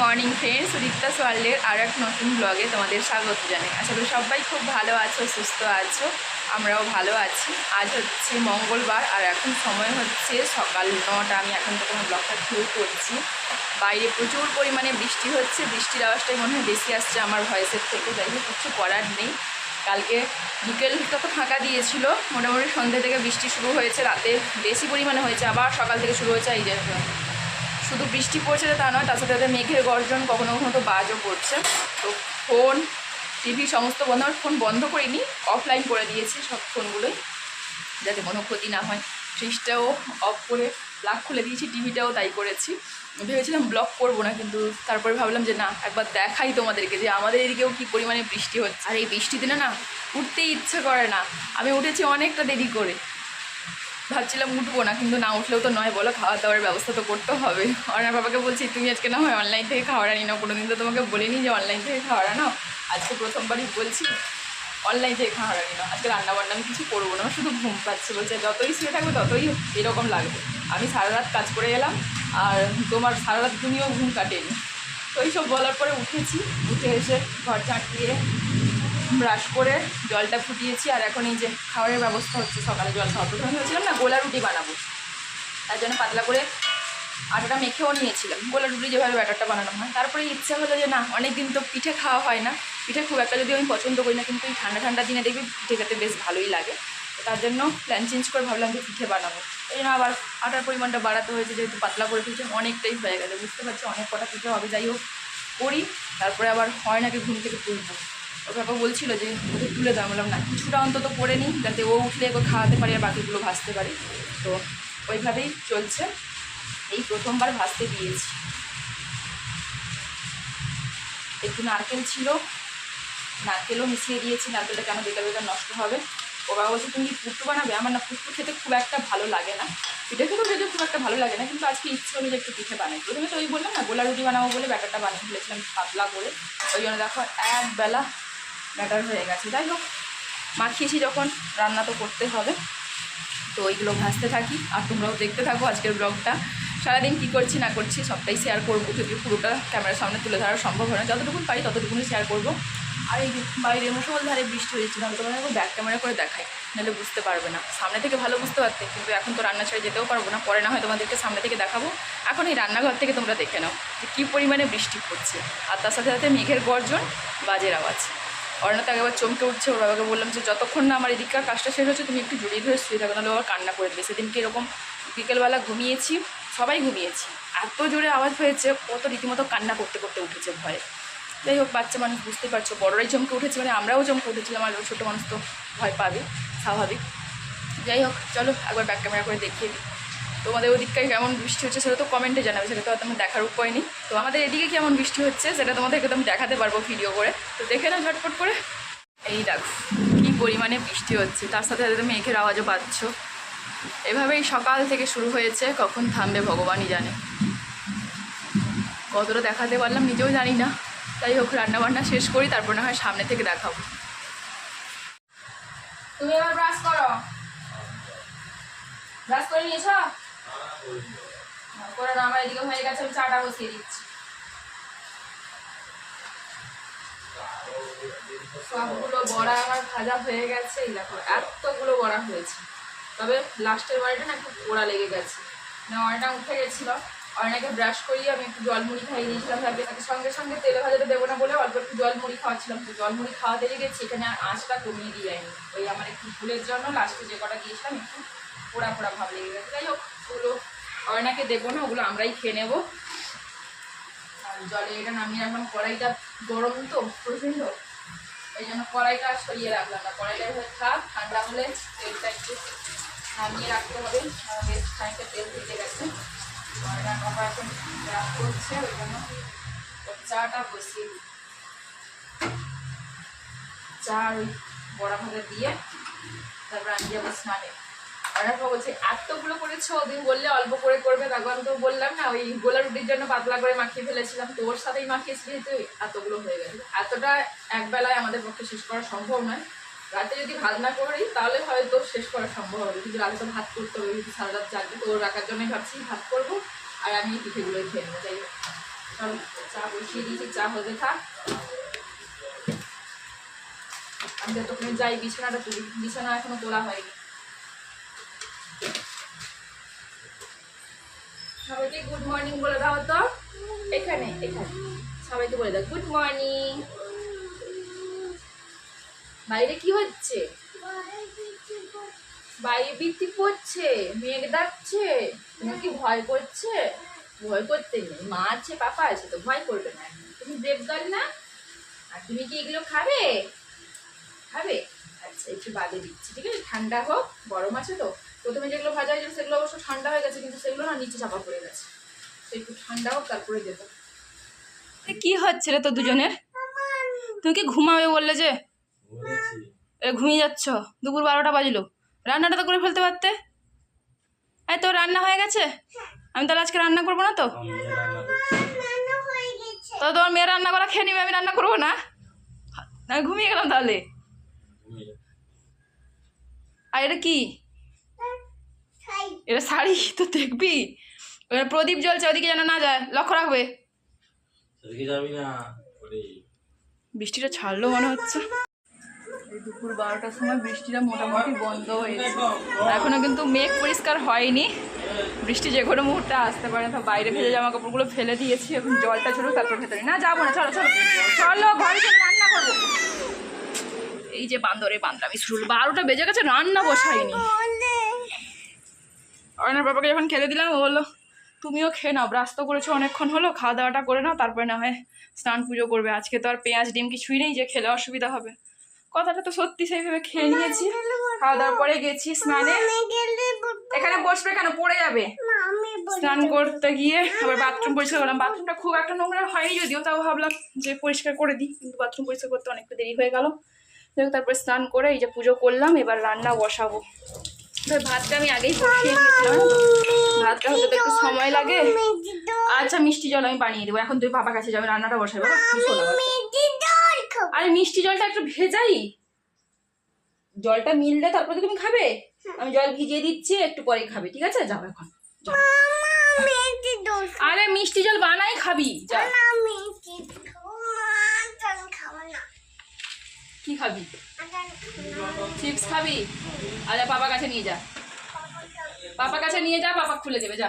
Morning friends Rikta সোয়ালের আর এক নতুন ব্লগে তোমাদের স্বাগত জানাই। আশা করি সবাই খুব ভালো আছো, সুস্থ আছো, আমরাও ভালো আছি। আজ হচ্ছে মঙ্গলবার আর এখন সময় হচ্ছে সকাল নটা। আমি এখন তো আমার ব্লগটা শুরু করছি। বাইরে প্রচুর পরিমাণে বৃষ্টি হচ্ছে। বৃষ্টির আওয়াজটাই মনে হয় বেশি আসছে আমার ভয়েসের থেকে। যাই হোক, কিছু করার নেই। কালকে বিকেলটা তো ফাঁকা দিয়েছিল। মোটামুটি সন্ধ্যে থেকে বৃষ্টি শুরু হয়েছে। রাতে বেশি পরিমাণে হয়েছে। আবার সকাল থেকে শুরু হয়েছে। এই যে শুধু বৃষ্টি পড়ছে তা নয়, তার সাথে মেঘের গর্জন কখনো কখনো তো বাজও পড়ছে। তো ফোন টিভি সমস্ত বন্ধ, আমার ফোন বন্ধ করিনি অফলাইন করে দিয়েছি সব ফোনগুলোই যাতে কোনো ক্ষতি না হয়। ফ্রিজটাও অফ করে প্লাগ খুলে দিয়েছি টিভিটাও তাই করেছি। ভেবেছিলাম ব্লক করব না, কিন্তু তারপরে ভাবলাম যে না, একবার দেখাই তোমাদেরকে যে আমাদের এদিকেও কী পরিমাণে বৃষ্টি হচ্ছে। আর এই বৃষ্টি দিনে না উঠতেই ইচ্ছে করে না। আমি উঠেছি অনেকটা দেরি করে। ভাবছিলাম উঠবো না, কিন্তু না উঠলেও তো নয়, বলো খাওয়া দাওয়ার ব্যবস্থা তো করতে হবে। অর্ণার বাবাকে বলছি, তুমি আজকে না হয় অনলাইন থেকে খাওয়ার আনি কোনো দিন তো তোমাকে বলিনি যে অনলাইন থেকে খাওয়ার আনো। আজকে প্রথমবারই বলছি অনলাইন থেকে খাওয়ার আনি না আজকে রান্না বান্না আমি কিছু করব না, শুধু ঘুম পাচ্ছে। বলছে, যতই শুয়ে থাকবে, ততই এরকম লাগবে। আমি সারা রাত কাজ করে এলাম, আর তোমার সারা রাত ঘুমিয়েও ঘুম কাটেনি। তো এইসব বলার পরে উঠেছি, উঠে এসে ঘর ঝাঁট দিয়ে ব্রাশ করে জলটা ফুটিয়েছি, আর এখন এই যে খাবারের ব্যবস্থা হচ্ছে, সকালে জল খাওয়া প্রথমে ভেবেছিলাম, না, গোলা রুটি বানাবো। তার জন্য পাতলা করে আটাটা মেখেও নিয়েছিলাম। গোলা রুটি যেভাবে ব্যাটারটা বানানো হয়, তারপরে ইচ্ছা হলো যে, না অনেক দিন তো পিঠে খাওয়া হয় না। পিঠে খুব একটা যদি আমি পছন্দ করি না, কিন্তু এই ঠান্ডা ঠান্ডা দিনে দেখবি পিঠে খেতে বেশ ভালোই লাগে। তার জন্য প্ল্যান চেঞ্জ করে ভাবলাম যে পিঠে বানাবো। এই জন্য আবার আটার পরিমাণটা বাড়াতে হয়েছে, যেহেতু পাতলা করে পিঠে অনেকটাই হয়ে গেছে। বুঝতে পারছি অনেক কটা পিঠে হবে, যাই হোক, করি। তারপরে আবার হয় নাকি ঘুম থেকে তুলবো। ওর বাবা বলছিল যে, ওকে তুলে দাও। বললাম, না, কিছুটা অন্তত করে নিই, যাতে ও উঠলে ওকে খাওয়াতে পারি আর বাকিগুলো ভাজতে পারি। তো ওইভাবেই চলছে। এই প্রথমবার ভাজতে দিয়েছি। একটু নারকেল ছিল, নারকেলও মিশিয়ে দিয়েছি। নারকেলটা কেন বেকার বেকার নষ্ট হবে। ও বাবা বলছে, তুমি পুট্টু বানাবে? আমার না পুট্টু খেতে খুব একটা ভালো লাগে না। পিঠে খেতেও যদিও খুব একটা ভালো লাগে না, কিন্তু আজকে ইচ্ছে হলো যে একটু পিঠে বানাই। প্রথমে তো ওই বললাম না, গোলা রুটি বানাবো বলে ব্যাটারটা বানিয়ে ফেলেছিলাম পাতলা করে। ওই জন্য দেখো, এক বেলা ব্যাটার হয়ে গেছে। যাই হোক মাখিয়েছি যখন, রান্না তো করতে হবে। তো ওইগুলো ভাজতে থাকি, আর তোমরাও দেখতে থাকো আজকের ব্লগটা সারাদিন কী করছি, না করছি, সবটাই শেয়ার করব যদি পুরোটা ক্যামেরার সামনে তুলে ধরা সম্ভব হয় না। যতটুকুন পারি ততটুকুনি শেয়ার করব। আর এই বাইরে মুসলধারে বৃষ্টি হয়েছে, তাহলে তোমার একবার ব্যাক ক্যামেরা করে দেখাই, নাহলে বুঝতে পারবে না। সামনে থেকে ভালো বুঝতে পারতে, কিন্তু এখন তো রান্না ছেড়ে যেতেও পারব না। পরে না হয় তোমাদেরকে সামনে থেকে দেখাবো। এখন এই রান্নাঘর থেকে তোমরা দেখে নাও যে কী পরিমাণে বৃষ্টি পড়ছে। আর তার সাথে সাথে মেঘের গর্জন, বাজের আওয়াজ। অর্ণা তো একবার চমকে উঠছে, ওর বাবাকে বললাম যে, যতক্ষণ না আমার এদিককার কাজটা শেষ হচ্ছে, তুমি একটু জড়িয়ে ধরে শুয়ে থাকো, নাহলে আবার কান্না করে দেবে। সেদিনকে এরকম বিকেলবেলা ঘুমিয়েছি, সবাই ঘুমিয়েছি। এত জোরে আওয়াজ হয়েছে কত রীতিমতো কান্না করতে করতে উঠেছে ভয়ে। যাই হোক, বাচ্চা মানুষ বুঝতে পারছ, বড়রাই চমকে উঠেছে মানে আমরাও চমকে উঠেছিলাম, আর ছোটো মানুষ তো ভয় পাবে, স্বাভাবিক। যাই হোক, চলো একবার ব্যাক ক্যামেরা করে দেখিয়ে দিই। তোমাদের ওদিকটায় কেমন বৃষ্টি হচ্ছে সেটা তো কমেন্টে জানাবে, সেটা তো আমার দেখার উপায় নেই। তো আমাদের এদিকে কেমন বৃষ্টি হচ্ছে সেটা তোমাদেরকে তো আমি দেখাতে পারব ভিডিও করে। তো দেখে না ঝটপট করে। এই দেখো, কী পরিমাণে বৃষ্টি হচ্ছে, তার সাথে সাথে তুমি মেঘের আওয়াজও পাচ্ছ। এভাবেই সকাল থেকে শুরু হয়েছে, কখন থামবে ভগবানই জানে। কতটা দেখাতে পারলাম নিজেও জানি না। তাই হোক, রান্নাবান্না শেষ করি, তারপর না হয় সামনে থেকে দেখাবো। তুমি এবার ব্রাশ করো। ব্রাশ করে নিয়েছ? করে আমার এদিকে হয়ে গেছে, আমি চাটা বসিয়ে দিচ্ছি। সবগুলো বড়া আমার ভাজা হয়ে গেছে, এই দেখো, এতগুলো বড়া হয়েছে। তবে লাস্টের না একটু পোড়া লেগে গেছে। উঠে গেছিল। অনেকে ব্রাশ করিয়ে আমি একটু জল মুড়ি খাইয়ে দিয়েছিলাম ভাবি তাকে সঙ্গে সঙ্গে তেলে ভাজাতে দেবো না বলে অল্প একটু জল মুড়ি খাওয়াচ্ছিলাম। তো জল মুড়ি খাওয়াতে গেছি এখানে আর আঁচটা কমিয়ে দিয়ে যায়নি। ওই আমার একটু ভুলের জন্য লাস্টে যে কটা দিয়েছিলাম, একটু পোড়া পোড়া ভাব লেগে গেছে। যাই হোক, ওগুলো অয়নাকে দেবো না, ওগুলো আমরাই খেয়ে নেব। আর জলে এটা নামিয়ে রাখলাম। কড়াইটা গরম তো প্রচণ্ড এই জন্য কড়াইটা সরিয়ে রাখলাম। না কড়াইটা হয়ে থাক, ঠান্ডা হলে তেলটা একটু নামিয়ে রাখতে হবে। বেশ খানিকটা তেল দিতে গেছে। কড়াইটা বাবা এখন রাখ করছে, ওই জন্য চাটা বসিয়ে দিই। চা ওই বড়া ভাজা দিয়ে তারপর আমি যাব স্নানে। অনেক বলছে এতগুলো করেছ ওদিন বললে অল্প করে করবে তখন তো বললাম না, ওই গোলা রুটির জন্য পাতলা করে মাখিয়ে ফেলেছিলাম তো ওর সাথেই মাখিয়েছি যেহেতু এতগুলো হয়ে গেছে। এতটা এক বেলায় আমাদের পক্ষে শেষ করা সম্ভব নয়। রাতে যদি ভাত না করি, তাহলে হয়তো শেষ করা সম্ভব হবে। কিন্তু রাতে তো ভাত করতে হবে কিন্তু সারা রাত জাগবে, তো রাখার জন্যই ভাবছি ভাত করব, আর আমি পিঠেগুলোই খেয়ে নেব, যাই চলো, চা বসিয়ে দিয়েছি, চা হতে থাক। আমি যতক্ষণে যাই, বিছানাটা তুলি। বিছানা এখনও তোলা হয়নি। সবাইকে গুড মর্নিং বলে দাও তো। এখানে এখানে। সবাইকে বলে দাও গুড মর্নিং বাইরে কি হচ্ছে? বাইরে বৃষ্টি পড়ছে, মেঘ ডাকছে। তোমার কি ভয় করছে? ভয় করতে নেই। মা আছে, পাপা আছে, তো ভয় করবে না। তুমি গার্ল না? আর তুমি কি এগুলো খাবে? খাবে? আচ্ছা একটু বাদে দিচ্ছি, ঠিক আছে? ঠান্ডা হোক, গরম আছে তো। প্রথমে যেগুলো ভাজা হয়েছিল সেগুলো অবশ্য ঠান্ডা হয়ে গেছে, কিন্তু সেগুলো না নিচে চাপা পড়ে গেছে। একটু ঠান্ডা হোক, তারপরে দেবো। কি হচ্ছে রে তো দুজনের? তুমি কি ঘুমাবে বললে যে? ঘুমিয়ে যাচ্ছ, দুপুর বারোটা বাজলো। রান্নাটা তো করে ফেলতে পারতে। এই তো রান্না হয়ে গেছে? আমি তাহলে আজকে রান্না করব না তো? তো তোমার মেয়ে রান্না করা খেয়ে নিবে, আমি রান্না করব না? আমি ঘুমিয়ে গেলাম তাহলে। আর এটা কি? এটা শাড়ি তো দেখবি। প্রদীপ জ্বলছে ওদিকে যেন না যায়। লক্ষ্য রাখবে। বৃষ্টিটা ছাড়লো মনে হচ্ছে। দুপুর বারোটার সময় বৃষ্টিটা মোটামুটি বন্ধ হয়েছে। এখনও কিন্তু মেঘ পরিষ্কার হয়নি। বৃষ্টি যে কোনো মুহূর্তে আসতে পারে তো বাইরে ভেজে জামা কাপড়গুলো ফেলে দিয়েছি এখন জলটা ছোটো তারপর ভেতরে না যাব না চলো চলো। চলো ঘরে চলো রান্না করব। এই যে বান্দরে বান্দরামি শুরু। বারোটা বেজে গেছে রান্না বসাইনি। অয়নার বাবাকে যখন খেতে দিলাম ও বলল তুমিও খেয়ে নাও ব্রাশ তো করেছ অনেকক্ষণ হলো খাওয়া দাওয়াটা করে নাও তারপরে না হয় স্নান পুজো করবে। আজকে তো আর পেঁয়াজ ডিম কিছুই নেই যে খেলে অসুবিধা হবে। কথাটা তো সত্যি সেইভাবে খেয়ে নিয়েছি। খাওয়া দাওয়ার পরে গেছি স্নানে। এখানে বসবে কেন? পড়ে যাবে। স্নান করতে গিয়ে আবার বাথরুম পরিষ্কার করলাম। বাথরুমটা খুব একটা নোংরা হয়নি যদিও তাও ভাবলাম যে পরিষ্কার করে দিই কিন্তু বাথরুম পরিষ্কার করতে অনেকটা দেরি হয়ে গেল। তারপরে স্নান করে এই যে পুজো করলাম এবার রান্না বসাবো। ভাতটা আমি আগেই বসিয়ে নিয়েছিলাম। ভাতটা হতে তো একটু সময় লাগে। আচ্ছা মিষ্টি জল আমি বানিয়ে দেবো। এখন তুই বাবার কাছে যাবে রান্নাটা বসাবো। আরে মিষ্টি জলটা একটু ভেজাই। জলটা মিললে তারপরে তুমি খাবে। আমি জল ভিজিয়ে দিচ্ছি একটু পরে খাবে। ঠিক আছে? যাও এখন। আরে মিষ্টি জল বানাই খাবি। কি খাবি? চিপস খাবি? আচ্ছা পাপা কাছে নিয়ে যা। পাপা কাছে নিয়ে যা, পাপা খুলে দেবে, যা।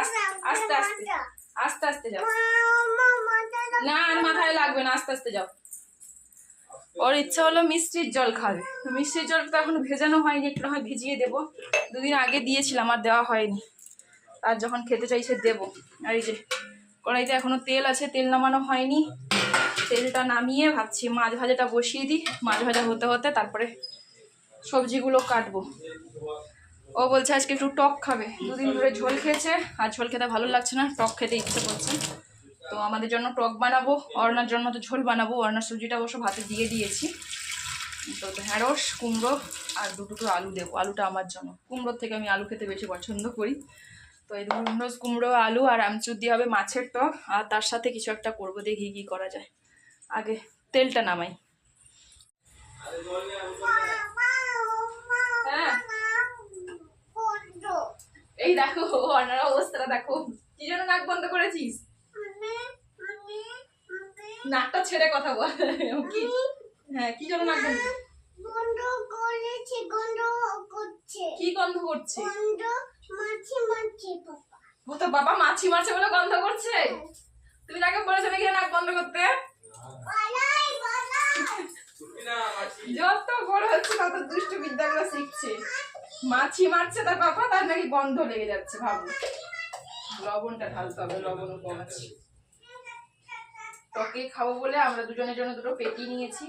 আস্তে আস্তে আস্তে আস্তে যাও। না, আর মাথায় লাগবে না, আস্তে আস্তে যাও। ওর ইচ্ছা হলো মিষ্টির জল খাবে। মিষ্টির জল তো এখনও ভেজানো হয়নি, একটু হয় ভিজিয়ে দেবো। দুদিন আগে দিয়েছিলাম, আর দেওয়া হয়নি। আর যখন খেতে চাইছে দেবো। আর এই যে, কড়াইতে এখনও তেল আছে, তেল নামানো হয়নি। তেলটা নামিয়ে ভাবছি মাছ ভাজাটা বসিয়ে দিই। মাছ ভাজা হতে হতে তারপরে সবজিগুলো কাটবো। ও বলছে আজকে একটু টক খাবে। দুদিন ধরে ঝোল খেয়েছে আর ঝোল খেতে ভালো লাগছে না, টক খেতে ইচ্ছে করছে। তো আমাদের জন্য টক বানাবো, অর্ণার জন্য তো ঝোল বানাবো, অর্ণার সবজিটা অবশ্য ভাতে দিয়ে দিয়েছি। তো ঢ্যাঁড়স, কুমড়ো আর দুটো আলু দেবো, আলুটা আমার জন্য। কুমড়োর থেকে আমি আলু খেতে বেশি পছন্দ করি। তো এই ঢ্যাঁড়স কুমড়ো, আলু আর আমচুর দিয়ে হবে মাছের টক, আর তার সাথে কিছু একটা করব দেখি কি করা যায়। আগে তেলটা নামাই। হ্যাঁ। এই দেখো অর্ণার অবস্থাটা দেখো। কি জন্য নাক বন্ধ করেছিস? নাকটা ছেড়ে কথা বল। কি? হ্যাঁ কি জন্য নাক বন্ধ করেছে গন্ধ করছে কি গন্ধ করছে? গন্ধ মাছি মাছি পাপা ও তো বাবা, মাছি মারছে বলে গন্ধ করছে তুমি তাকে বলেছ নাকি নাক বন্ধ করতে পালাই পালাই যত বড় হচ্ছে তত দুষ্ট বিদ্যাগুলো শিখছে মাছি মারছে, তার বাবা তার নাকি গন্ধ লেগে যাচ্ছে, ভাবো। লবণটা ঢালতে হবে, লবণ কম আছে। টকে খাব বলে আমরা দুজনের জন্য দুটো পেটি নিয়েছি।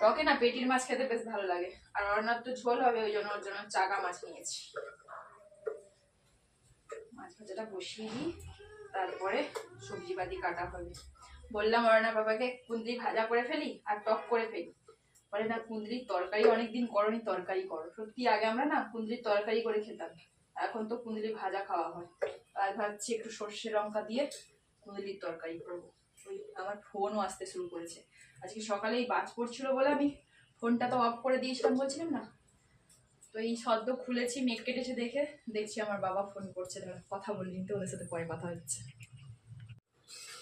টকে না, পেটির মাছ খেতে বেশ ভালো লাগে। আর অর্ণার তো ঝোল হবে, ওই জন্য ওর জন্য চাগা মাছ নিয়েছি। মাছ ভাজাটা বসিয়ে দিই, তারপরে সবজি পাতি কাটা হবে। বললাম অর্ণা বাবাকে কুন্দ্রি ভাজা করে ফেলি আর টক করে ফেলি। বলে না কুন্দ্রির তরকারি অনেকদিন করনি তরকারি করো। সত্যি আগে আমরা না কুন্দ্রির তরকারি করে খেতাম। এখন তো কুন্দ্রি ভাজা খাওয়া হয়। আর ভাবছি একটু সর্ষে লঙ্কা দিয়ে কুন্দ্রির তরকারি করব। ওই আমার ফোনও আসতে শুরু করেছে। আজকে সকালে এই বাজ পড়ছিল বলে আমি ফোনটা তো অফ করে দিয়েছিলাম বলছিলাম না? তো এই সদ্য খুলেছি মেঘ কেটেছে দেখে। দেখছি আমার বাবা ফোন করছে কথা বলিনি তো ওদের সাথে পরে কথা হচ্ছে।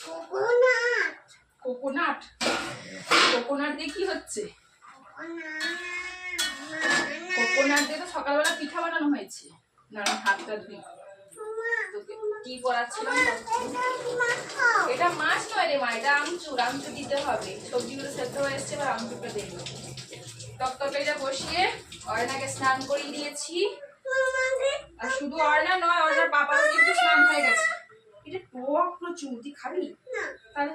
কোকোনাট। কোকোনাট? কোকোনাট দিয়ে কি হচ্ছে? কোকোনাট দিয়ে তো সকালবেলা পিঠা বানানো হয়েছে। না হাতটা ধুই। কি করাচ্ছিলাম এটা মাছ নয় রে মা এটা আমচুর আমচুর দিতে হবে। সবজিগুলো সেদ্ধ হয়ে এসছে এবার আমচুরটা দেবো। তরকারিটা বসিয়ে অয়নাকে স্নান করিয়ে দিয়েছি। আর শুধু অয়না নয় অয়নার বাবারও কিন্তু স্নান হয়ে গেছে। এটা টক প্রচুর তুই খাবি? তাহলে?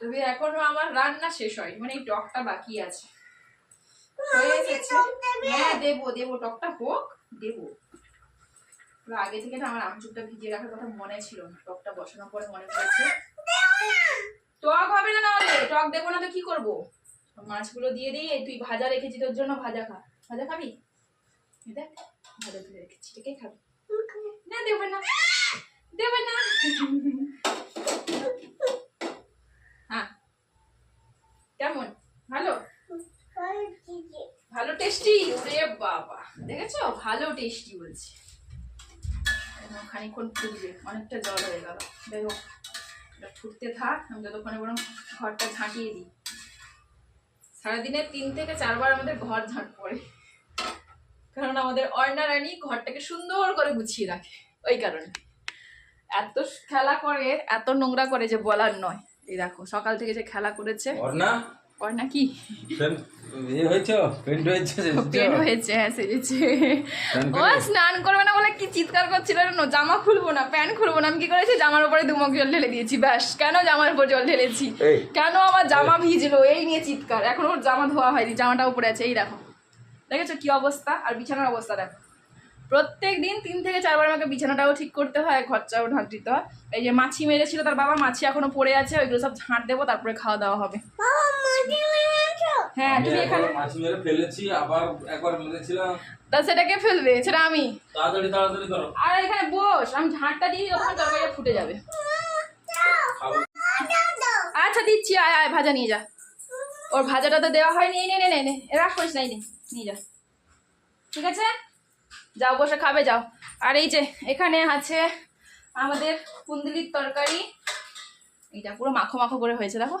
তবে এখনও আমার রান্না শেষ হয় মানে এই টকটা বাকি আছে। হয়ে হ্যাঁ দেবো। দেবো টকটা হোক দেবো। আগে থেকে না আমার আমচুরটা ভিজিয়ে রাখার কথা মনে ছিল না টকটা বসানোর পরে মনে পড়েছে। টক হবে না নাহলে টক দেবো না তো কি করব? মাছগুলো দিয়ে দিই এই তুই ভাজা রেখেছি তোর জন্য ভাজা খা। ভাজা খাবি? দেখ ভাজা তুলে রেখেছি খাবি। না দেবে না। দেবে না। টেস্টি ওরে বাবা। দেখেছ? ভালো টেস্টি বলছি। ফুটবে অনেকটা জল হয়ে গেল। যাই হোক এটা ফুটতে থাক আমি যতক্ষণে বরং ঘরটা ঝাঁটিয়ে দিই। সারাদিনে তিন থেকে চারবার আমাদের ঘর ঝাঁট পড়ে। কারণ আমাদের অর্ণা রানী ঘরটাকে সুন্দর করে গুছিয়ে রাখে ওই কারণে। এত খেলা করে এত নোংরা করে যে বলার নয়। এই দেখো সকাল থেকে যে খেলা করেছে। অর্ণা? অর্ণা কি ফ্রেন্ড ইয়ে হয়েছে? পেন্ট হয়েছে পেন হয়েছে হ্যাঁ সেজেছে। স্নান ও স্নান করবে না বলে কি চিৎকার করছিল জামা খুলবো না প্যান্ট খুলবো না। আমি কি করেছি? জামার উপরে দুমক জল ঢেলে দিয়েছি ব্যাস। কেন জামার উপর জল ঢেলেছি? কেন আমার জামা ভিজলো? এই নিয়ে চিৎকার। এখন ওর জামা ধোয়া হয়নি জামাটা উপরে আছে এই দেখো। দেখেছ কি অবস্থা? আর বিছানার অবস্থা দেখো। প্রত্যেক দিন তিন থেকে চারবার আমাকে বিছানাটাও ঠিক করতে হয় ঘরটাও ঢাক দিতে হয়। এই যে মাছি মেরেছিল তার বাবা মাছি এখনও পড়ে আছে ওইগুলো সব ঝাঁট দেবো তারপরে খাওয়া দাওয়া হবে। হ্যাঁ তুমি এখানে মাছ মেরে ফেলেছি আবার একবার মেরেছিলাম। তা সেটাকে ফেলবে সেটা আমি। তাড়াতাড়ি তাড়াতাড়ি করো। আর এখানে বস আমি ঝাঁটটা দিয়ে তখন তরকারিটা ফুটে যাবে। আচ্ছা দিচ্ছি আয় আয় ভাজা নিয়ে যা। ওর ভাজাটা তো দেওয়া হয়নি এই নে নে নে রাখ করিস নাই নে নিয়ে যা। ঠিক আছে? যাও, বসে খাবে, যাও। আর এই যে, এখানে আছে আমাদের কুন্দলির তরকারি। এইটা পুরো মাখো মাখো করে হয়েছে, দেখো।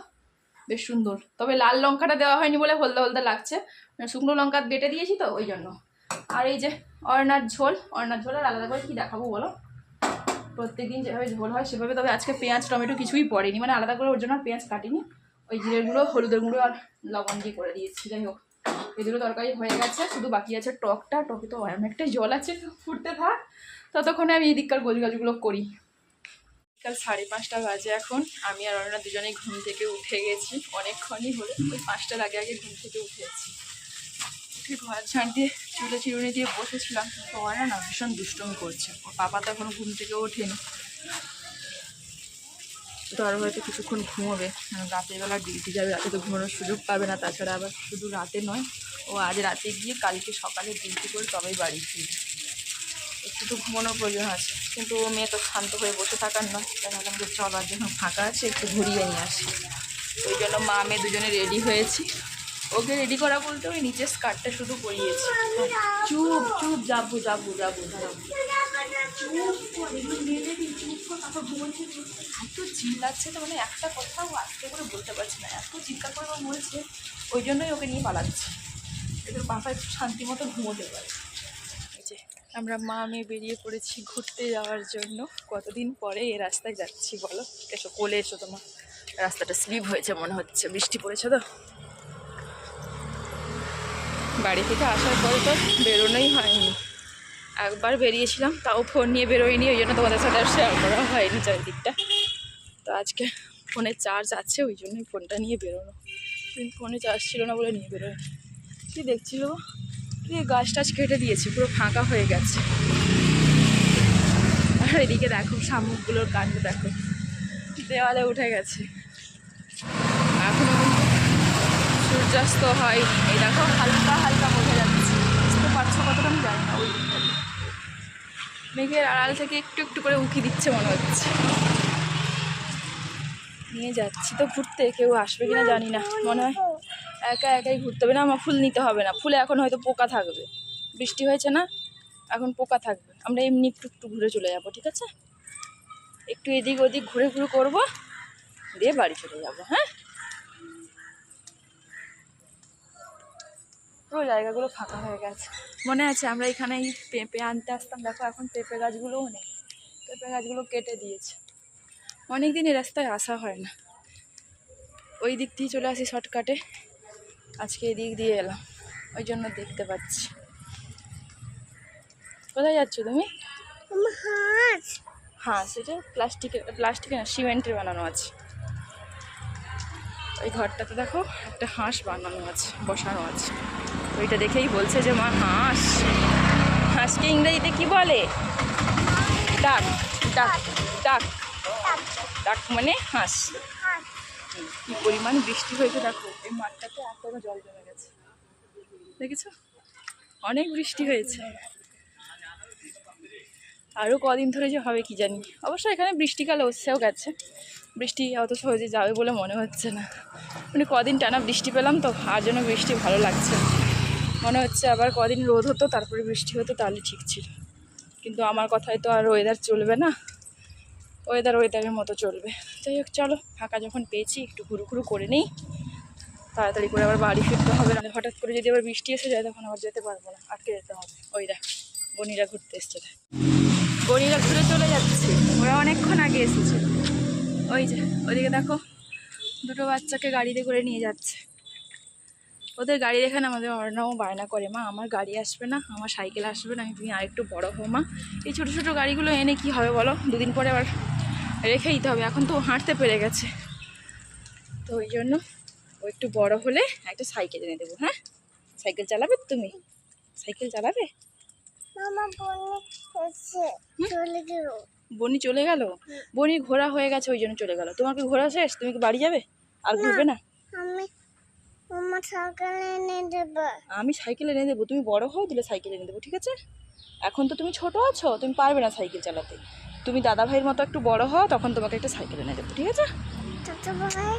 বেশ সুন্দর। তবে লাল লঙ্কাটা দেওয়া হয়নি বলে হলদা হলদা লাগছে। শুকনো লঙ্কা বেটে দিয়েছি তো, ওই জন্য। আর এই যে, অর্ণার ঝোল। অর্ণার ঝোল আর আলাদা করে কি দেখাবো বলো? প্রত্যেকদিন যেভাবে ঝোল হয়, সেভাবে। তবে আজকে পেঁয়াজ, টমেটো কিছুই পড়েনি। মানে আলাদা করে ওর জন্য পেঁয়াজ কাটিনি। ওই জিরের গুঁড়ো, হলুদের গুঁড়ো আর লবণ দিয়ে করে দিয়েছি, যাই হোক। দুটো তরকারি হয়ে গেছে, শুধু বাকি আছে টকটা। টকে তো অনেকটাই জল আছে, ফুটতে থাক। ততক্ষণে আমি এই দিককার গোজগাজগুলো করি। কাল সাড়ে পাঁচটা বাজে এখন। আমি আর অরণ্যা দুজনেই ঘুম থেকে উঠে গেছি। অনেকক্ষণই হলো, ওই পাঁচটার আগে আগে ঘুম থেকে উঠেছি। উঠে ঘর ঝাঁট দিয়ে চুলে চিরুনি দিয়ে বসেছিলাম। তো ওরা না ভীষণ দুষ্টুমি করছে। ওর পাপা তো এখনও ঘুম থেকে ওঠেনি। আরও হয়তো কিছুক্ষণ ঘুমোবে কারণ রাতের বেলা ডিউটি যাবে রাতে তো ঘুমানোর সুযোগ পাবে না তাছাড়া আবার শুধু রাতে নয় ও আজ রাতে গিয়ে কালকে সকালে ডিউটি করে তবেই বাড়ি ফিরবে। একটু তো ঘুমানোর প্রয়োজন আছে কিন্তু ও মেয়ে তো শান্ত হয়ে বসে থাকার নয় তাই ভাবলাম যে চল ফাঁকা আছে একটু ঘুরিয়ে নিয়ে আসি। ওই জন্য মা মেয়ে দুজনে রেডি হয়েছি। ওকে রেডি করা বলতে ওই নিচের স্কার্টটা শুধু পরিয়েছি। চুপ চুপ যাব যাব যাব যাবি, চুপ কর, তারপর কর। এত চিল্লাচ্ছে তো মানে একটা কথাও আজকে করে বলতে পারছি না। এত চিৎকার করে ও বলছে ওই জন্যই ওকে নিয়ে পালাচ্ছি এদের একটু শান্তি মতো ঘুমোতে পারে। যে আমরা মা মেয়ে বেরিয়ে পড়েছি ঘুরতে যাওয়ার জন্য। কতদিন পরে এ রাস্তায় যাচ্ছি বলো? এসো কোলে এসো তোমার। রাস্তাটা স্লিপ হয়েছে মনে হচ্ছে। বৃষ্টি পড়েছে তো। বাড়ি থেকে আসার পরে তো বেরোনোই হয়নি। একবার বেরিয়েছিলাম, তাও ফোন নিয়ে বেরোয়নি, ওই জন্য তোমাদের সাথে আর শেয়ার করা হয়নি চারিদিকটা। তো আজকে ফোনে চার্জ আছে, ওই জন্যই ফোনটা নিয়ে বেরোনো। কিন্তু ফোনে চার্জ ছিল না বলে নিয়ে বেরোয় কি দেখছিল কি গাছ টাছ কেটে দিয়েছে, পুরো ফাঁকা হয়ে গেছে। আর এদিকে দেখো, শামুকগুলোর কাণ্ড দেখো। দেওয়ালে উঠে গেছে। এখনও সূর্যাস্ত হয়, এই দেখো, হালকা হালকা বোঝা যাচ্ছে। বুঝতে পারছ কতটা আমি জানি না, ওই। মেঘের আড়াল থেকে একটু একটু করে উঁকি দিচ্ছে মনে হচ্ছে। নিয়ে যাচ্ছি তো ঘুরতে, কেউ আসবে কিনা জানি না, মনে হয় একা একাই ঘুরতে হবে। না, আমার ফুল নিতে হবে না, ফুলে এখন হয়তো পোকা থাকবে। বৃষ্টি হয়েছে না, এখন পোকা থাকবে। আমরা এমনি একটু একটু ঘুরে চলে যাব, ঠিক আছে? একটু এদিক ওদিক ঘুরে ঘুরে করব, দিয়ে বাড়ি চলে যাব হ্যাঁ? পুরো জায়গাগুলো ফাঁকা হয়ে গেছে। মনে আছে আমরা এখানে এই পেঁপে আনতে আসতাম, দেখো এখন পেঁপে গাছগুলোও নেই। পেঁপে গাছগুলো কেটে দিয়েছে। অনেক দিন এই রাস্তায় আসা হয় না। ওই দিক দিয়ে চলে আসি শর্টকাটে। আজকে এই দিক দিয়ে এলাম। ওই জন্য দেখতে পাচ্ছি। কোথায় যাচ্ছ তুমি? হ্যাঁ সেটা প্লাস্টিকের প্লাস্টিকের না সিমেন্টের বানানো আছে। ওই ঘরটাতে দেখো, একটা হাঁস বানানো আছে, বসানো আছে। ওইটা দেখেই বলছে যে, মা, হাঁস। হাঁসকে ইংরেজিতে কি বলে? ডাক ডাক ডাক। ডাক মানে হাঁস। কি পরিমাণ বৃষ্টি হয়েছে, দেখো। এই মাঠটাতে এতটা জল জমে গেছে। দেখেছ? অনেক বৃষ্টি হয়েছে। আরও কদিন ধরে যে হবে কি জানি। অবশ্য এখানে বৃষ্টিকাল এসেও গেছে। বৃষ্টি অত সহজে যাবে বলে মনে হচ্ছে না। মানে কদিন টানা বৃষ্টি পেলাম তো, আর জন্য বৃষ্টি ভালো লাগছে মনে হচ্ছে আবার কদিন রোদ হতো, তারপরে বৃষ্টি হতো, তাহলে ঠিক ছিল। কিন্তু আমার কথায় তো আর ওয়েদার চলবে না। ওয়েদার ওয়েদারের মতো চলবে। যাই হোক, চলো, ফাঁকা যখন পেয়েছি, একটু ঘুরু ঘুরু করে নিই। তাড়াতাড়ি করে আবার বাড়ি ফিরতে হবে না হঠাৎ করে যদি আবার বৃষ্টি এসে যায়, তখন আবার যেতে পারব না। আটকে যেতে হবে। ওই দেখ, বনিরা ঘুরতে এসছে। বনিরা ঘুরে চলে যাচ্ছে। ওরা অনেকক্ষণ আগে এসেছে। ওই যে, ওদিকে দেখো, দুটো বাচ্চাকে গাড়িতে করে নিয়ে যাচ্ছে। ওদের গাড়ি দেখে না আমাদের অর্ণাও বায়না করে মা আমার গাড়ি আসবে না আমার সাইকেল আসবে না আমি তুমি আরেকটু বড় হো মা। এই ছোটো ছোটো গাড়িগুলো এনে কি হবে বলো? দুদিন পরে আবার রেখে দিতে হবে এখন তো হাঁটতে পেরে গেছে। তো ওই জন্য ও একটু বড় হলে একটা সাইকেল এনে দেবো হ্যাঁ? সাইকেল চালাবে তুমি? সাইকেল চালাবে? মামা বনে হচ্ছে চলে গেল। বনি চলে গেল? বনি ঘোরা হয়ে গেছে ওই জন্য চলে গেল। তোমার কি ঘোরা শেষ? তুমি কি বাড়ি যাবে? আর ঘুরবে না আমি আমার সকালে এনে দেবে। আমি সাইকেল এনে দেবো তুমি বড় হও দিলে সাইকেল এনে দেবো ঠিক আছে? এখন তো তুমি ছোট আছো তুমি পারবে না সাইকেল চালাতে। তুমি দাদা ভাইয়ের মতো একটু বড় হও তখন তোমাকে একটা সাইকেল এনে দেবো ঠিক আছে? ছোট ভাই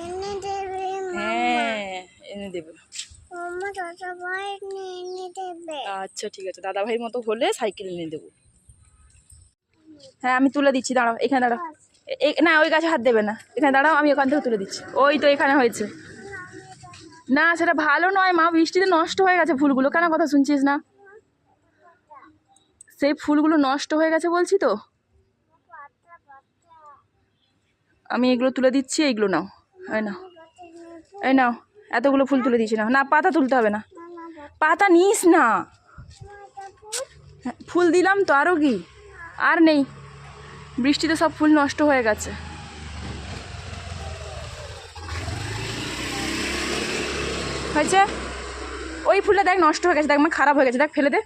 এনে দেবে হ্যাঁ এনে দেবো। মামা ছোট ভাই এনে দেবে। আচ্ছা ঠিক আছে। দাদা ভাইয়ের মতো হলে সাইকেল এনে দেবো। হ্যাঁ আমি তুলে দিচ্ছি দাঁড়াও এখানে দাঁড়াও। এ- না ওই গাছে হাত দেবে না। এখানে দাঁড়াও আমি ওখান থেকে তুলে দিচ্ছি। ওই তো এখানে হয়েছে। না, সেটা ভালো নয় মা, বৃষ্টিতে নষ্ট হয়ে গেছে ফুলগুলো। কেন কথা শুনছিস না? সেই ফুলগুলো নষ্ট হয়ে গেছে বলছি তো। আমি এগুলো তুলে দিচ্ছি, এইগুলো নাও। এই নাও। এই নাও, এতগুলো ফুল তুলে দিচ্ছি না না, পাতা তুলতে হবে না। পাতা নিস না। ফুল দিলাম তো আরও কি? আর নেই। বৃষ্টিতে সব ফুল নষ্ট হয়ে গেছে। হয়েছে? ওই ফুলটা দেখ, নষ্ট হয়ে গেছে। দেখ মানে খারাপ হয়ে গেছে। দেখ, ফেলে দে।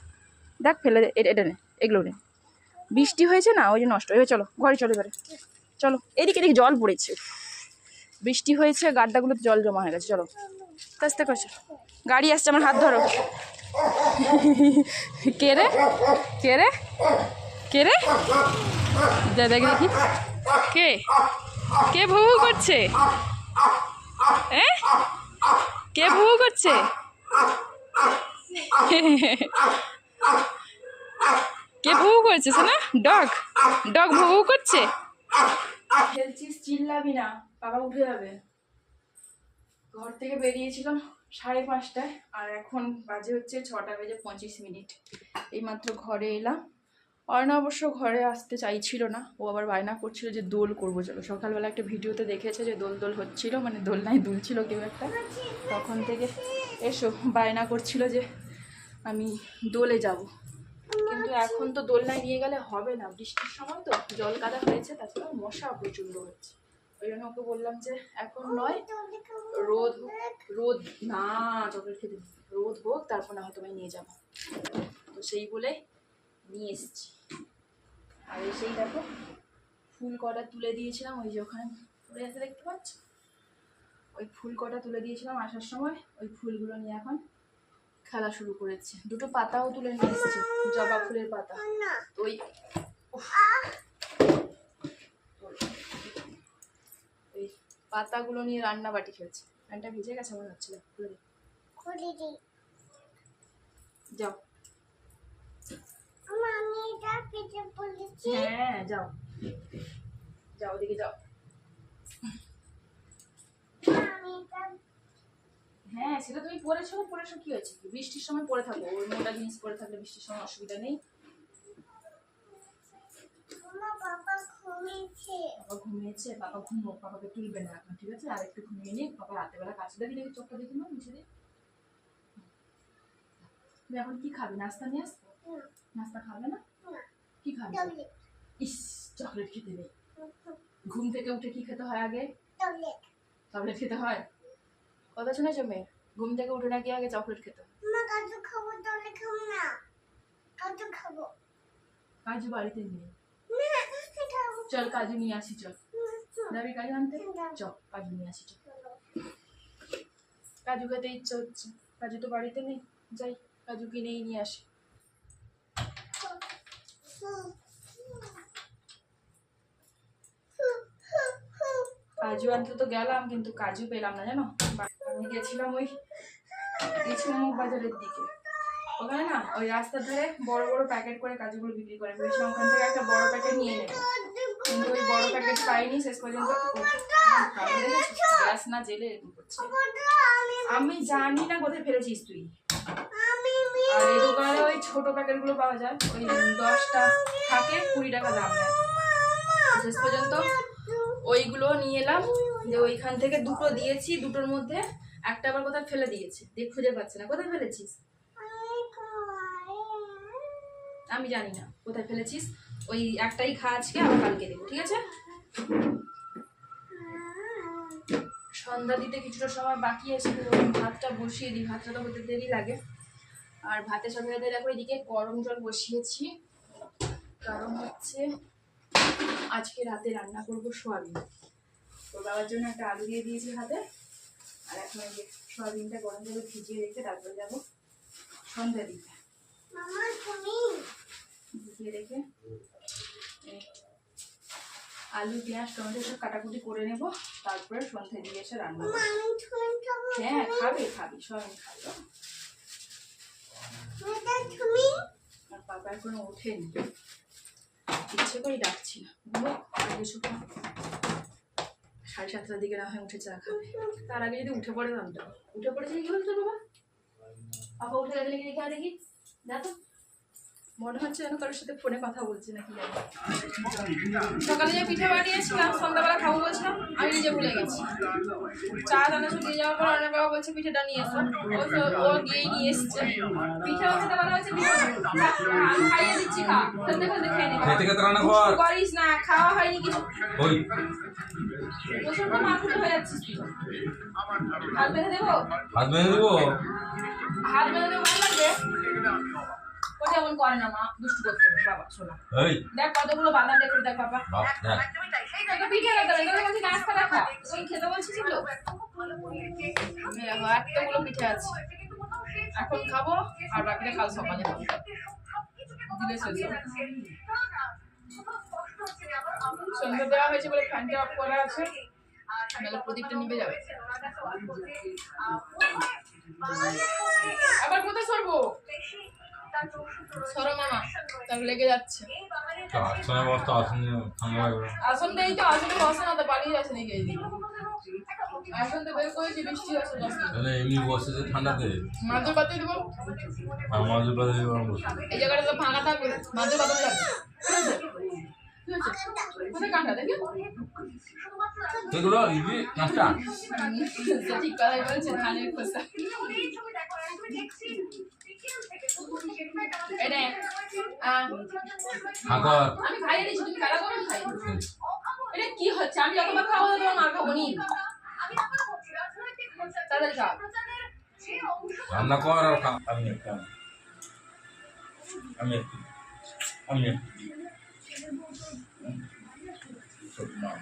দেখ, ফেলে দে। এটা নে, এগুলো নে। বৃষ্টি হয়েছে না? ওই যে নষ্ট। হয়ে চলো, ঘরে চলো এবারে। চলো, এদিকে এদিকে জল পড়েছে। বৃষ্টি হয়েছে, গাড্ডাগুলোতে জল জমা হয়ে গেছে। চলো। আস্তে করছ গাড়ি আসছে, আমার হাত ধরো। কে রে? কে রে? কে রে? যা, দেখ দেখি। কে? কে ভু করছে? এ? কে ভু করছে? কে ভু করছে শোনা ডগ? ডগ ভু করছে? খেলছিস, চিল্লাবি না, বাবা উঠে যাবে। ঘর থেকে বেরিয়েছিলাম সাড়ে পাঁচটায়, আর এখন বাজে হচ্ছে ছটা বেজে পঁচিশ মিনিট। এইমাত্র ঘরে এলাম। অর্ণা অবশ্য ঘরে আসতে চাইছিল না। ও আবার বায়না করছিল যে দোল করব চলো। সকালবেলা একটা ভিডিওতে দেখেছে যে দোল দোল হচ্ছিল মানে দোলনায় দুলছিল কেউ একটা। তখন থেকে এসো, বায়না করছিল যে আমি দোলে যাব। কিন্তু এখন তো দোলনায় নিয়ে গেলে হবে না। বৃষ্টির সময় তো জল কাদা হয়েছে তাছাড়া মশা প্রচণ্ড হচ্ছে। ওই জন্য ওকে বললাম যে এখন নয়, রোদ রোদ না, চকলেট খেতে রোদ হোক, তারপর না হয়তো আমি নিয়ে যাব। তো সেই বলে নিয়ে এসেছি। আর এসেই দেখো ফুল কটা তুলে দিয়েছিলাম ওই যে ওখানে পড়ে আছে দেখতে পাচ্ছ? ওই ফুল কটা তুলে দিয়েছিলাম আসার সময় ওই ফুলগুলো নিয়ে এখন খেলা শুরু করেছে। দুটো পাতাও তুলে নিয়ে এসেছে জবা ফুলের পাতা। তো ওই। এই পাতাগুলো নিয়ে রান্না বাটি খেলছে। প্যান্টটা ভিজে গেছে মনে হচ্ছিল। খুলে যাও। আমি এটা পেটে বলেছি। হ্যাঁ যাও। যাও ওদিকে যাও। হ্যাঁ সেটা তুমি পরেছো পরেছো কি হয়েছে? বৃষ্টির সময় পরে থাকো। ওই মোটা জিনিস পরে থাকলে বৃষ্টির সময় অসুবিধা নেই। বাবা ঘুমিয়েছে। বাবা ঘুমো বাবাকে তুলবে না এখন ঠিক আছে? আর একটু ঘুমিয়ে নিই বাবা রাতের বেলা কাছে দেখি দেখি চোখটা দেখি না মুছে দিই তুমি এখন কি খাবে? নাস্তা নিয়ে আসব? নাস্তা খাবে না? কি খাবে? ইস চকলেট খেতে নেই। ঘুম থেকে উঠে কি খেতে হয় আগে? চকলেট খেতে হয়? কথা শুনেছো মেয়ে? ঘুম থেকে উঠে নাকি আগে চকলেট খেতে কাজু খাব টয়লেট খাব না। কাজু খাব। কাজু বাড়িতে নেই। চল কাজু নিয়ে আসি চল। যাবি কাজু আনতে? চল কাজু নিয়ে আসি চল। কাজু খেতে ইচ্ছে হচ্ছে। কাজু তো বাড়িতে নেই। যাই কাজু কিনেই নিয়ে আসি। কাজু আনতে তো গেলাম, কিন্তু কাজু পেলাম না, জানো? আমি গেছিলাম ওই ইছমুখ বাজারের দিকে। ওখানে না, ওই রাস্তার ধারে বড় বড় প্যাকেট করে কাজুগুলো বিক্রি করে। ভেবেছিলাম ওখান থেকে একটা বড় প্যাকেট নিয়ে নেব। কিন্তু ওই বড় প্যাকেট পাইনি, শেষ পর্যন্ত গ্যাস না জেলে করছে। আমি জানি না কোথায় ফেলেছিস তুই। আর এই দোকানে ওই ছোট প্যাকেটগুলো পাওয়া যায়, ওই দশটা থাকে, কুড়ি টাকা দাম নেয়। শেষ পর্যন্ত ওইগুলো নিয়ে এলাম, যে ওইখান থেকে দুটো দিয়েছি, দুটোর মধ্যে একটা আবার কোথায় ফেলে দিয়েছে দিয়ে খুঁজে পাচ্ছে না। কোথায় ফেলেছিস? আমি জানি না, কোথায় ফেলেছিস? ওই একটাই খা আজকে, আবার কালকে দেবো, ঠিক আছে? সন্ধ্যা দিতে কিছুটা সময় বাকি আছে ভাতটা বসিয়ে দিই, ভাতটা তো হতে দেরি লাগে। আর ভাতের সাথে সাথে দেখো এদিকে গরম জল বসিয়েছি। কারণ হচ্ছে আজকে রাতে রান্না করব সোয়াবিন। তো বাবার জন্য একটা আলু দিয়ে দিয়েছি হাতে আর এখন এই যে সোয়াবিনটা গরম জলে ভিজিয়ে রেখে তারপরে যাব সন্ধ্যা দিতে ভিজিয়ে রেখে আলু পেঁয়াজ টমেটো সব কাটাকুটি করে নেব। তারপরে সন্ধ্যে দিয়ে এসে রান্না হ্যাঁ খাবে খাবি সবাই খাবে। সাড়ে সাতটার দিকে না হয় উঠে চা খাবে। তার আগে যদি উঠে পড়ে দাম উঠে কি বলতো বাবা? বাবা উঠে গেলে কি দেখি। দেখো মনে হচ্ছে যেন কারোর সাথে ফোনে কথা বলছে নাকি সকালে যে পিঠে বানিয়েছিলাম সন্ধ্যাবেলা খাব বলছিলাম আমি নিজে ভুলে গেছি চা দানা সব দিয়ে যাওয়ার পর অনেক বাবা বলছে পিঠেটা নিয়ে এসো ও গিয়েই নিয়ে এসছে পিঠেও খেতে বলা পিঠে আমি খাইয়ে দিচ্ছি খা খেতে খেতে খেয়ে নে খেতে খেতে রান্না কর করিস না খাওয়া হয়নি কিছু প্রচণ্ড মাথুরে হয়ে যাচ্ছিস তুই হাত বেঁধে দেবো হাত বেঁধে দেবো হাত বেঁধে দেবো ভালো লাগবে ও যেমন করে না মা দুষ্টু করতে হবে। বাবা শোনা। এই। দেখ কতগুলো বাদাম ডেকে দেখ বাবা। বাপ দেখ তোকে পিঠে খেতে হবে বলছি নাস্তা রাখা। তুই খেতে বলছিস তো? এতগুলো পিঠে আছে। এখন খাব আর বাকিটা কাল সকালে খাব। দিলে সন্ধ্যা দেওয়া হয়েছে বলে ফ্যানটা অফ করা আছে। নাহলে প্রদীপটা নিভে যাবে। আবার কোথায় সরবো? সরো মামা তার লেগে যাচ্ছে। তো আসনে বসতো আসনে ঠান্ডা লাগবে আসন দেই তো আসনে বসে না তো পালিয়ে নাকি আসন তো বের করেছি বৃষ্টি তাহলে এমনি বসে যে ঠান্ডাতে? পাতে দেবো? এই জায়গাটা তো ফাঁকা থাকবে পাতে এগুলো নাস্তা ঠিক কথাই বলছে ধানের খোসা। আমি খাইয়ে দিচ্ছি তুমি কারা করো খাই এটা কি হচ্ছে? আমি যতবার খাব তোমার মার খাব নি তাদের খাও রান্না কর আর খা। আমি আমি। আমি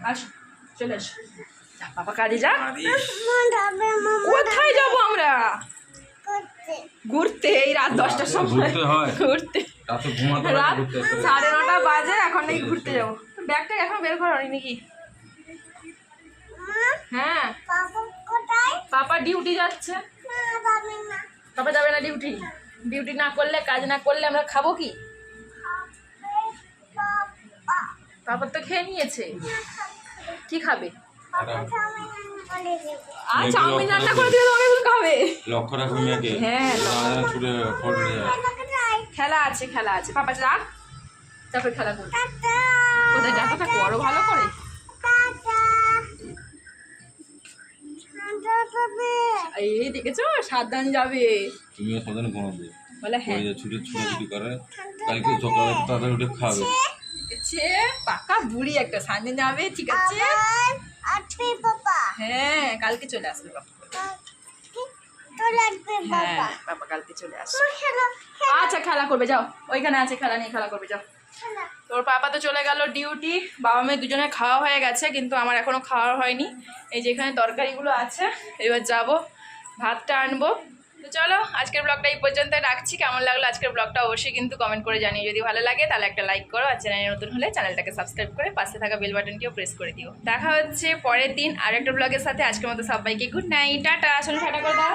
আসো চলে আসো। যা, বাবা কাজে কোথায় যাব আমরা? ঘুরতে এই রাত দশটার সময়। ঘুরতে হয়। ঘুরতে। রাতে। সাড়ে নটা বাজে এখন নাকি ঘুরতে যাব। ব্যাগটা এখন বের করা হয়নি নাকি? হ্যাঁ। পাপা ডিউটি যাচ্ছে। না যাবে না। পাপা যাবে না ডিউটি ডিউটি না করলে কাজ না করলে আমরা খাব কি? পাপা। তো খেয়ে নিয়েছে। কি খাবে? আর চাউমিন লক্ষ্য রান্না করে দিলে তোমাকে খাবে লক্ষ্য রাখো মেয়েকে। হ্যাঁ, ছুটে খেলা আছে খেলা আছে। পাপা যা। তারপর খেলা করবে। টাটা। কোথায় ডাটাটা করো ভালো করে। এই দেখেছ? সাবধান যাবে। তুমিও সাধারণ ঘুমাবে। বলে হ্যাঁ। ছুটে ছুটে ছুটি করে। কালকে সকালে তাড়াতাড়ি উঠে খাবে। পাকা বুড়ি একটা। সামনে যাবে ঠিক আছে? আসবে বাবা হ্যাঁ কালকে চলে আসবে বাবা। হ্যাঁ কালকে চলে আচ্ছা খেলা করবে, যাও। ওইখানে আছে, খেলা নিয়ে খেলা করবে, যাও। তোর পাপা তো চলে গেল ডিউটি, বাবা মেয়ে দুজনে খাওয়া হয়ে গেছে, কিন্তু আমার এখনও খাওয়া হয়নি। এই যেখানে তরকারিগুলো আছে, এবার যাব, ভাতটা আনব। তো চলো, আজকের ব্লগটা এই পর্যন্ত রাখছি। কেমন লাগল আজকের ব্লগটা অবশ্যই কিন্তু কমেন্ট করে জানিয়ে যদি ভালো লাগে, তাহলে একটা লাইক করো আর চ্যানেলে নতুন হলে চ্যানেলটাকে সাবস্ক্রাইব করে পাশে থাকা বেল বাটনটিও প্রেস করে দিও। দেখা হচ্ছে পরের দিন আর একটা ব্লগের সাথে। আজকের মতো সবাইকে গুড নাইট টাটা। আসলে ফাটা করে দাও।